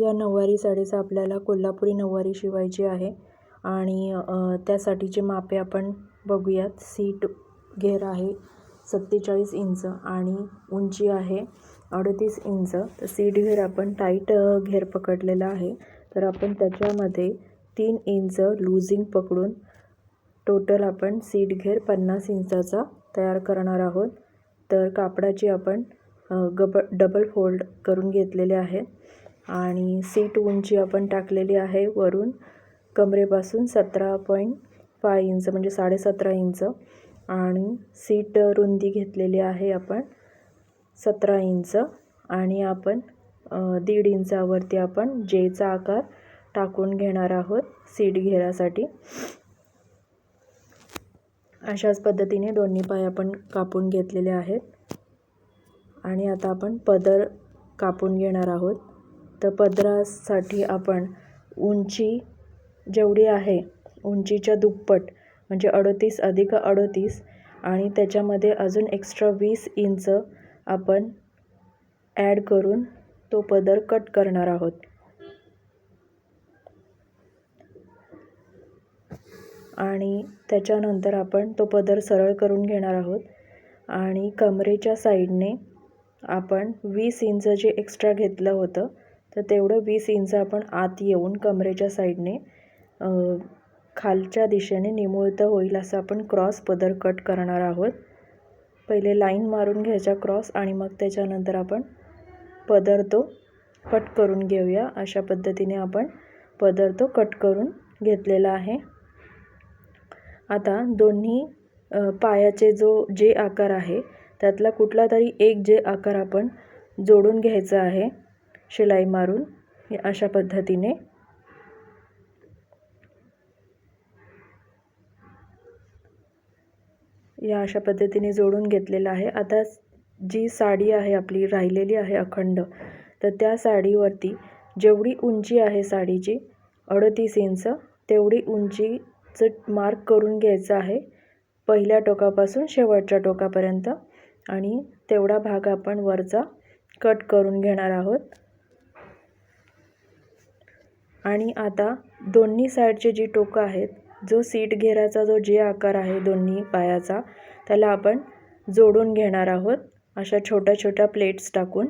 या नऊवारी साडीचा आपल्याला कोल्हापुरी नऊवारी शिवायची आहे. आणि त्यासाठीचे मापे आपण बघूयात. सीट घेर आहे सत्तेचाळीस इंच आणि उंची आहे अडतीस इंच. तर सीट घेर आपण टाईट घेर पकडलेला आहे. तर आपण त्याच्यामध्ये तीन इंच लूजिंग पकडून टोटल आपण सीट घेर पन्नास इंचाचा तयार करणार आहोत. तर कापडाची आपण गब डबल फोल्ड करून घेतलेले आहेत. आणि सीट उंची आपण टाकलेली आहे वरून कमरेपासून सतरा पॉईंट फाय इंच म्हणजे साडेसतरा इंच. आणि सीट रुंदी घेतलेली आहे आपण सतरा इंच. आणि आपण दीड इंचावरती आपण जेचा आकार टाकून घेणार आहोत सीट घेरासाठी अशाच पद्धतीने दोन्ही पाय आपण कापून घेतलेले आहेत. आणि आता आपण पदर कापून घेणार आहोत. तर पदरासाठी आपण उंची जेवढी आहे उंचीच्या दुप्पट म्हणजे अडतीस अधिक अडतीस आणि त्याच्यामध्ये अजून एक्स्ट्रा वीस इंच आपण ॲड करून तो पदर कट करणार आहोत. आणि त्याच्यानंतर आपण तो पदर सरळ करून घेणार आहोत. आणि कमरेच्या साईडने आपण वीस इंच जे एक्स्ट्रा घेतलं होतं तर तेवढं वीस इंच आपण आत येऊन कमरेच्या साईडने खालच्या दिशेने निमुळतं होईल असं आपण क्रॉस पदर कट करणार आहोत. पहिले लाईन मारून घ्यायचा क्रॉस आणि मग त्याच्यानंतर आपण पदर तो कट करून घेऊया. अशा पद्धतीने आपण पदर तो कट करून घेतलेला आहे. आता दोन्ही पायाचे जो जे आकार आहे त्यातला कुठला तरी एक जे आकार आपण जोडून घ्यायचा आहे. शिलाई मारून अशा पद्धतीने या अशा पद्धतीने जोडून घेतलेलं आहे. आता जी साडी आहे आपली राहिलेली आहे अखंड तर त्या साडीवरती जेवढी उंची आहे साडीची अडतीस इंच तेवढी उंचीचं मार्क करून घ्यायचं आहे पहिल्या टोकापासून शेवटच्या टोकापर्यंत. आणि तेवढा भाग आपण वरचा कट करून घेणार आहोत. आणि आता दोन्ही साईडचे जी टोकं आहेत जो सीट घेराचा जो जे आकार आहे दोन्ही पायाचा त्याला आपण जोडून घेणार आहोत. अशा छोट्या छोट्या प्लेट्स टाकून.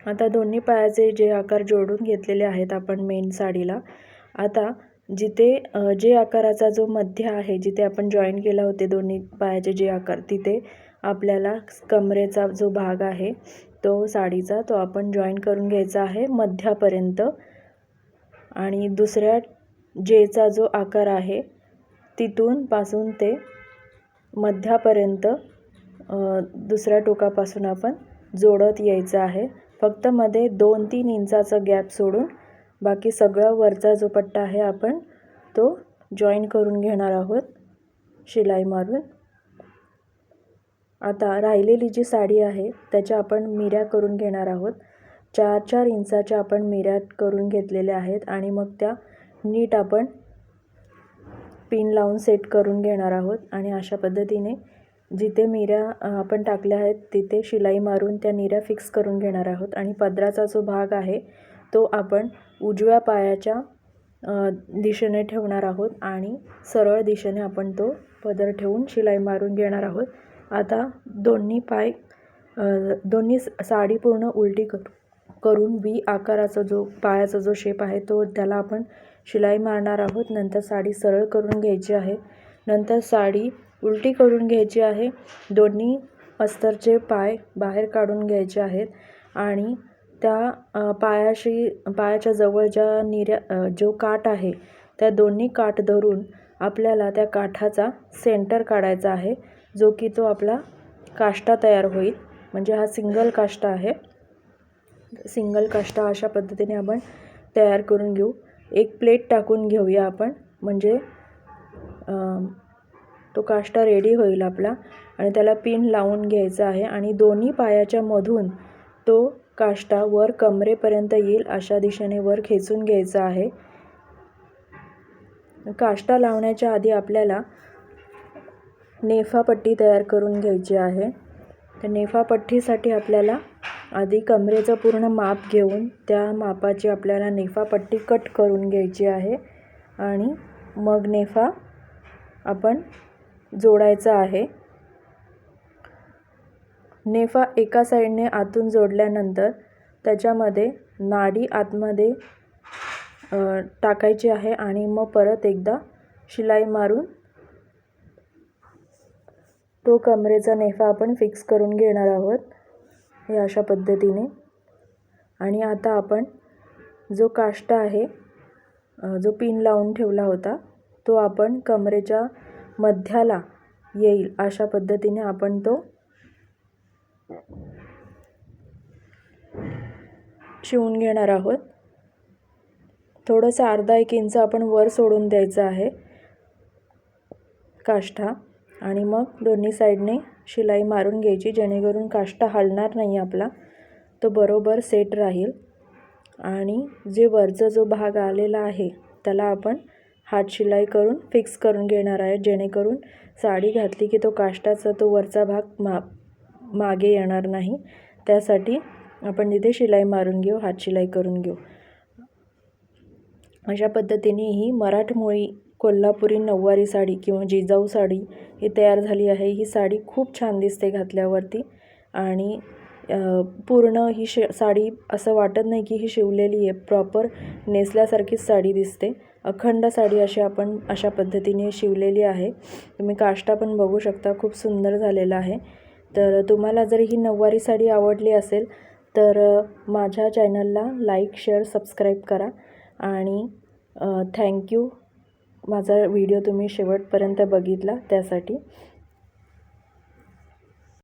आता दोन्ही पायाचे जे आकार जोडून घेतलेले आहेत आपण मेन साडीला. आता जिथे जे आकाराचा जो मध्य आहे जिथे आपण जॉईन केला होते दोन्ही पायाचे जे आकार तिथे आपल्याला कमरेचा जो भाग आहे तो साडीचा तो आपण जॉईन करून घ्यायचा आहे मध्यापर्यंत. आणि दुसऱ्या जेचा जो आकार आहे तिथून पासून ते मध्यापर्यंत दुसऱ्या टोकापासून आपण जोडत यायचं आहे. फक्त मध्ये दोन तीन इंचाचा गॅप सोडून बाकी सगळं वरचा जो पट्टा आहे आपण तो जॉईन करून घेणार आहोत शिलाई मारून. आता राहिलेली जी साडी आहे त्याच्या आपण मिऱ्या करून घेणार आहोत. चार चार इंचाच्या आपण मिऱ्या करून घेतलेल्या आहेत आणि मग त्या नीट आपण पिन लावून सेट करून घेणार आहोत. आणि अशा पद्धतीने जिथे मिऱ्या आपण टाकल्या आहेत तिथे शिलाई मारून त्या निऱ्या फिक्स करून घेणार आहोत. आणि पदराचा जो भाग आहे तो आपण उजव्या पायाच्या दिशेने ठेवणार आहोत आणि सरळ दिशेने आपण तो पदर ठेवून शिलाई मारून घेणार आहोत. आता दोन्ही पाय दोन्ही साडी पूर्ण उलटी करू करून वी आकाराचा जो पायाचा जो शेप आहे तो त्याला आपण शिलाई मारणार आहोत. नंतर साडी सरळ करून घ्यायची आहे. नंतर साडी उलटी करून घ्यायची आहे. दोन्ही अस्तरचे पाय बाहेर काढून घ्यायचे आहेत आणि त्या पायाशी पायाच्या जवळ ज्या निऱ्या जो काठ आहे त्या दोन्ही काठ धरून आपल्याला त्या काठाचा सेंटर काढायचा आहे. जो की तो आपला काष्टा तयार होईल. म्हणजे हा सिंगल काष्टा आहे. सिंगल काष्टा अशा पद्धतीने आपण तयार करून घेऊ. एक प्लेट टाकून घेऊया आपण. म्हणजे तो काष्टा रेडी होईल आपला. आणि त्याला पिन लावून घ्यायचा आहे. आणि दोन्ही पायाच्या मधून तो काष्टा वर कमरेपर्यंत येईल अशा दिशेने वर खेचून घ्यायचा आहे. काष्टा लावण्याच्या आधी आपल्याला नेफा पट्टी तयार करून घ्यायची आहे. तर नेफापट्टीसाठी आपल्याला आधी कमरेचं पूर्ण माप घेऊन त्या मापाची आपल्याला नेफापट्टी कट करून घ्यायची आहे. आणि मग नेफा आपण जोडायचा आहे. नेफा एका साईडने आतून जोडल्यानंतर त्याच्यामध्ये नाडी आतमध्ये टाकायची आहे आणि मग परत एकदा शिलाई मारून तो कमरेचा नेफा आपण फिक्स करून घेणार आहोत हे अशा पद्धतीने. आणि आता आपण जो काष्टा आहे जो पिन लावून ठेवला होता तो आपण कमरेच्या मध्याला येईल अशा पद्धतीने आपण तो शिवून घेणार आहोत. थोडंसं अर्धा एक इंच आपण वर सोडून द्यायचं आहे काष्ठा. आणि मग दोन्ही साईडने शिलाई मारून घ्यायची जेणेकरून काष्टा हलणार नाही आपला. तो बरोबर सेट राहील. आणि जे वरचा जो भाग आलेला आहे त्याला आपण हात शिलाई करून फिक्स करून घेणार आहे जेणेकरून साडी घातली की तो काष्टाचा तो वरचा भाग मा मागे येणार नाही. त्यासाठी आपण तिथे शिलाई मारून घेऊ हात शिलाई करून घेऊ. अशा पद्धतीने ही मराठमोळी कोल्हापुरी नऊवारी साडी किंवा जिजाऊ साडी ही तयार झाली आहे. ही साडी खूप छान दिसते घातल्यावरती आणि पूर्ण ही शे साडी असं वाटत नाही की ही शिवलेली आहे. प्रॉपर नेसल्यासारखीच साडी दिसते. अखंड साडी अशी आपण अशा पद्धतीने शिवलेली आहे. तुम्ही काष्टा पण बघू शकता खूप सुंदर झालेला आहे. तर तुम्हाला जर ही नऊवारी साडी आवडली असेल तर माझ्या चॅनलला लाईक शेअर सबस्क्राईब करा आणि थँक्यू. माझा व्हिडिओ तुम्ही शेवटपर्यंत बघितला त्यासाठी.